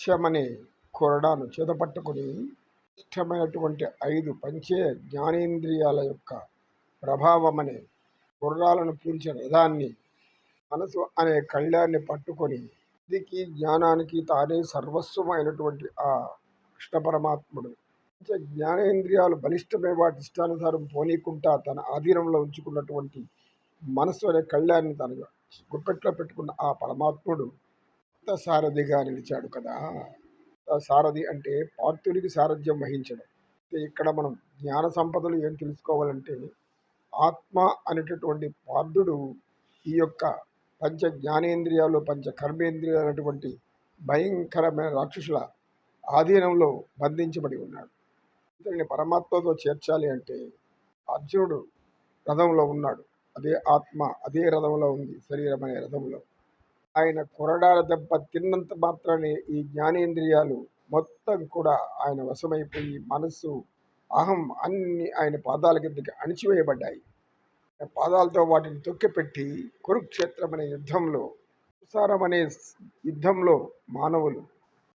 సత్యమనే కొరడాను. చేతపట్టుకుని ఇష్టమైనటువంటి ఐదు పంచే జ్ఞానేంద్రియాల యొక్క ప్రభావమనే గుర్రాలను పూల్చిన రథాన్ని మనసు అనే కళ్యాణ్ణి పట్టుకొని బుద్ధికి జ్ఞానానికి తానే సర్వస్వమైనటువంటి ఆ కృష్ణ పరమాత్ముడు. జ్ఞానేంద్రియాలు బలిష్టమే. వాటి ఇష్టానుసారం పోనీకుంటా తన ఆధీనంలో ఉంచుకున్నటువంటి మనస్సు అనే కళ్యాణ్ని తన గుప్పెట్లో పెట్టుకున్న ఆ పరమాత్ముడు సారథిగా నిలిచాడు కదా. సారథి అంటే పార్థునికి సారథ్యం వహించడం. అయితే ఇక్కడ మనం జ్ఞాన సంపదలు ఏం తెలుసుకోవాలంటే ఆత్మ అనేటటువంటి పార్థుడు ఈ యొక్క పంచ జ్ఞానేంద్రియాలు పంచ కర్మేంద్రియాలు అనేటువంటి భయంకరమైన రాక్షసుల ఆధీనంలో బంధించబడి ఉన్నాడు. ఇతన్ని పరమాత్మతో చేర్చాలి అంటే అర్జునుడు రథంలో ఉన్నాడు. అదే ఆత్మ అదే రథంలో ఉంది శరీరం అనే రథంలో. ఆయన కొరడాల దెబ్బ తిన్నంత మాత్రమే ఈ జ్ఞానేంద్రియాలు మొత్తం కూడా ఆయన వశమైపోయి మనస్సు అహం అన్ని ఆయన పాదాల కిందకి అణిచివేయబడ్డాయి. ఆయన పాదాలతో వాటిని తొక్కిపెట్టి కురుక్షేత్రం అనే యుద్ధంలో సంసారం అనే యుద్ధంలో మానవులు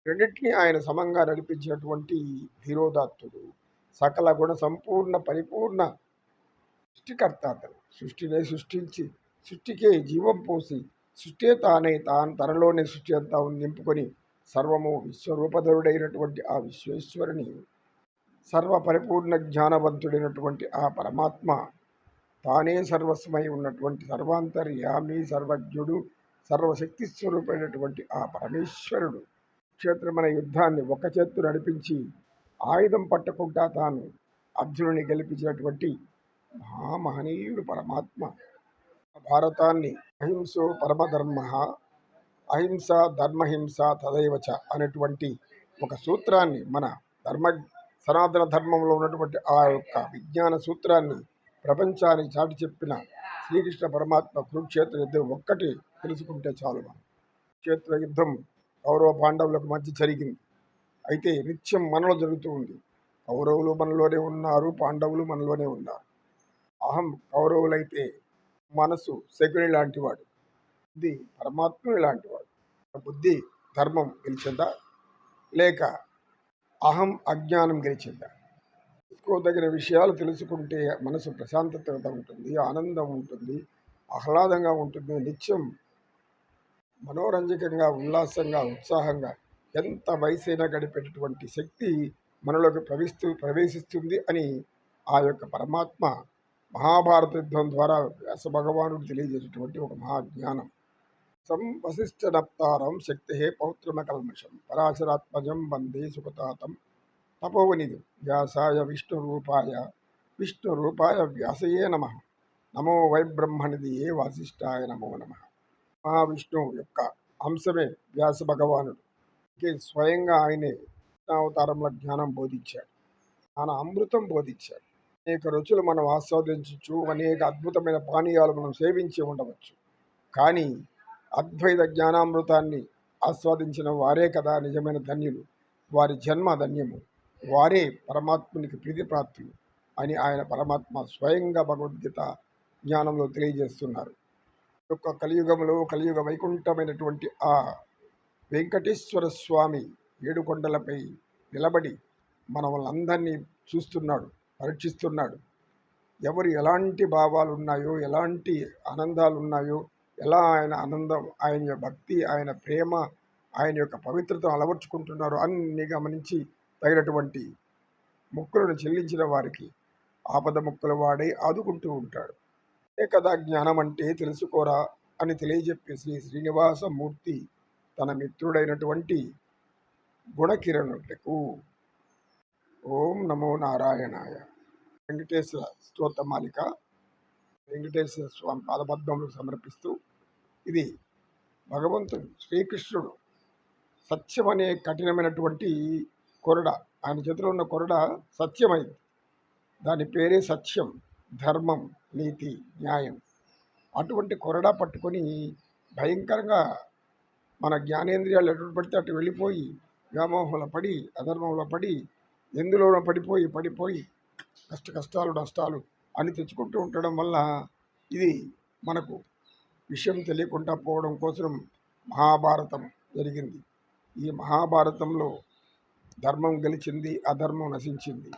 రెండింటినీ ఆయన సమంగా నడిపించినటువంటి ధీరోదాత్తుడు సకల గుణ సంపూర్ణ పరిపూర్ణ సృష్టికర్త అతను సృష్టినే సృష్టించి సృష్టికే జీవం పోసి సృష్టి తానే తాను తనలోనే సృష్టి అంతా నింపుకొని సర్వము విశ్వరూపధరుడైనటువంటి ఆ విశ్వేశ్వరుని సర్వ పరిపూర్ణ జ్ఞానవంతుడైనటువంటి ఆ పరమాత్మ తానే సర్వస్వమై ఉన్నటువంటి సర్వాంతర్యామి సర్వజ్ఞుడు సర్వశక్తి స్వరూపమైనటువంటి ఆ పరమేశ్వరుడు. క్షేత్రమైన యుద్ధాన్ని ఒక చేత్తు నడిపించి ఆయుధం పట్టకుండా తాను అర్జునుని గెలిపించినటువంటి మహామహనీయుడు పరమాత్మ. భారతాన్ని అహింసో పరమధర్మ అహింస ధర్మహింస తదైవచ అనేటువంటి ఒక సూత్రాన్ని మన ధర్మ సనాతన ధర్మంలో ఉన్నటువంటి ఆ యొక్క విజ్ఞాన సూత్రాన్ని ప్రపంచానికి చాటి చెప్పిన శ్రీకృష్ణ పరమాత్మ కురుక్షేత్ర యుద్ధం ఒక్కటి తెలుసుకుంటే చాలు మనం. క్షేత్ర యుద్ధం కౌరవ పాండవులకు మధ్య జరిగింది. అయితే నిత్యం మనలో జరుగుతూ ఉంది. కౌరవులు మనలోనే ఉన్నారు పాండవులు మనలోనే ఉన్నారు. అహం కౌరవులైతే మనసు శకుని లాంటివాడు. బుద్ధి పరమాత్ముని లాంటివాడు. బుద్ధి ధర్మం గెలిచిందా? లేక అహం అజ్ఞానం గెలిచిందా? తెలుసుకోదగిన విషయాలు తెలుసుకుంటే మనసు ప్రశాంతత ఉంటుంది ఆనందం ఉంటుంది ఆహ్లాదంగా ఉంటుంది నిత్యం మనోరంజకంగా ఉల్లాసంగా ఉత్సాహంగా ఎంత వయసైనా గడిపేటటువంటి శక్తి మనలోకి ప్రవేశిస్తూ ప్రవేశిస్తుంది అని ఆ యొక్క పరమాత్మ మహాభారత యుద్ధం ద్వారా వ్యాస భగవానుడు తెలియజేసినటువంటి ఒక మహాజ్ఞానం. సం వశిష్ఠ నప్తారం శక్తి పౌత్రమ కల్మషం పరాశరాత్మజం వందే సుఖతాతం తపోవనిధి వ్యాసాయ విష్ణు రూపాయ విష్ణు రూపాయ వ్యాసయే నమ. నమో వైబ్రహ్మనిధియే వాసిష్ఠాయ నమో నమ. మహావిష్ణువు యొక్క అంశమే వ్యాస భగవానుడు స్వయంగా ఆయనే అవతారంలో జ్ఞానం బోధించాడు. ఆయన అమృతం బోధించాడు. అనేక రుచులు మనం ఆస్వాదించవచ్చు అనేక అద్భుతమైన పానీయాలు మనం సేవించి ఉండవచ్చు. కానీ అద్వైత జ్ఞానామృతాన్ని ఆస్వాదించిన వారే కదా నిజమైన ధన్యులు. వారి జన్మ ధన్యము. వారే పరమాత్మునికి ప్రీతిప్రాప్తులు అని ఆయన పరమాత్మ స్వయంగా భగవద్గీత జ్ఞానంలో తెలియజేస్తున్నారు. యొక్క కలియుగంలో కలియుగ వైకుంఠమైనటువంటి ఆ వెంకటేశ్వర స్వామి ఏడుకొండలపై నిలబడి మన వాళ్ళందరినీ చూస్తున్నాడు. పరీక్షిస్తున్నాడు. ఎవరు ఎలాంటి భావాలు ఉన్నాయో ఎలాంటి ఆనందాలు ఉన్నాయో ఎలా ఆయన ఆనందం ఆయన యొక్క భక్తి ఆయన ప్రేమ ఆయన యొక్క పవిత్రతను అలవర్చుకుంటున్నారో అన్ని గమనించి తగినటువంటి ముక్కులను చెల్లించిన వారికి ఆపద ముక్కుల వాడే ఆదుకుంటూ ఉంటాడు. ఏ కదా జ్ఞానం అంటే తెలుసుకోరా అని తెలియజెప్పే శ్రీ శ్రీనివాసమూర్తి తన మిత్రుడైనటువంటి గుణకిరణులకు. ఓం నమో నారాయణాయ. వెంకటేశ్వర స్తోత్రమాలిక వెంకటేశ్వర స్వామి పాదపద్మములు సమర్పిస్తూ ఇది భగవంతుడు శ్రీకృష్ణుడు సత్యం అనే కఠినమైనటువంటి కొరడ ఆయన చేతిలో ఉన్న కొరడ సత్యమైంది. దాని పేరే సత్యం ధర్మం నీతి న్యాయం. అటువంటి కొరడా పట్టుకొని భయంకరంగా మన జ్ఞానేంద్రియాలు ఎటు పడితే అటు వెళ్ళిపోయి వ్యామోహంలో పడి అధర్మంలో పడి ఎందులోనో పడిపోయి పడిపోయి కష్ట కష్టాలు నష్టాలు అని తెచ్చుకుంటూ ఉండడం వల్ల ఇది మనకు విషయం తెలియకుండా పోవడం కోసం మహాభారతం జరిగింది. ఈ మహాభారతంలో ధర్మం గెలిచింది అధర్మం నశించింది.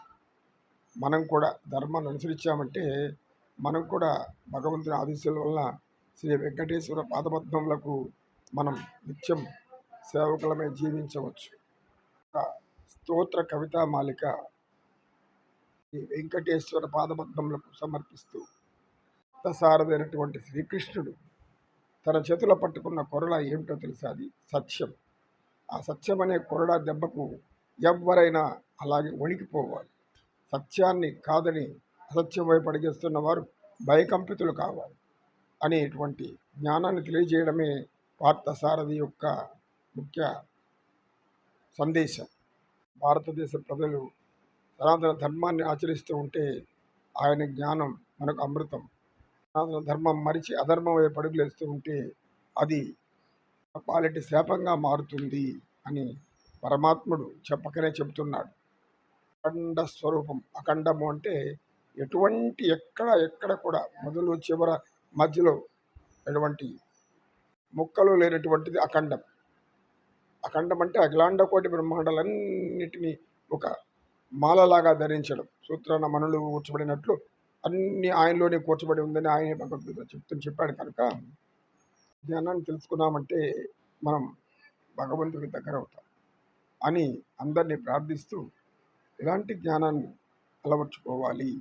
మనం కూడా ధర్మాన్ని అనుసరించామంటే మనం కూడా భగవంతుని ఆదేశాల వల్ల శ్రీ వెంకటేశ్వర పాదపద్మములకు మనం నిత్యం సేవకులమే జీవించవచ్చు. ఒక స్తోత్ర కవితా మాలిక వెంకటేశ్వర పాదపద్మములకు సమర్పిస్తూ సారదైనటువంటి శ్రీకృష్ణుడు తన చేతుల పట్టుకున్న కొరల ఏమిటో తెలుసా అది? సత్యం. ఆ సత్యం అనే కొరడా దెబ్బకు ఎవ్వరైనా అలాగే వణికిపోవాలి. సత్యాన్ని కాదని అసత్యం వైపు అడిగేస్తున్న వారు భయకంపితులు కావాలి అనేటువంటి జ్ఞానాన్ని తెలియజేయడమే పార్థసారథి యొక్క ముఖ్య సందేశం. భారతదేశ ప్రజలు సనాతన ధర్మాన్ని ఆచరిస్తూ ఉంటే ఆయన జ్ఞానం మనకు అమృతం. సనాతన ధర్మం మరిచి అధర్మం వైపు పడుగులేస్తూ ఉంటే అది పాలిటి శాపంగా మారుతుంది అని పరమాత్ముడు చెప్పకనే చెబుతున్నాడు. అఖండ స్వరూపం అఖండము అంటే ఎటువంటి ఎక్కడ ఎక్కడ కూడా మొదలు చివర మధ్యలో ఎటువంటి ముక్కలు లేనటువంటిది అఖండం. అఖండం అంటే అఖిలాండ కోటి బ్రహ్మాండాలన్నిటినీ ఒక మాలలాగా ధరించడం. సూత్రాన మనులు కూర్చబడినట్లు అన్ని ఆయనలోనే కూర్చబడి ఉందని ఆయనే భగవద్గీత చెప్తూ చెప్పాడు కనుక జ్ఞానాన్ని తెలుసుకున్నామంటే మనం భగవంతుడికి దగ్గర అవుతాం అని అందరినీ ప్రార్థిస్తూ ఇలాంటి జ్ఞానాన్ని అలవర్చుకోవాలి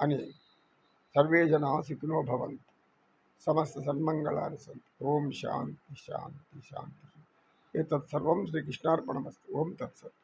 అని సర్వే జనా సుఖినో భవంతు. సమస్త సన్మంగళాలు సంతు. ఓం శాంతి శాంతి శాంతి. ఏతత్ సర్వం శ్రీకృష్ణార్పణమస్తు. ఓం తత్సత్.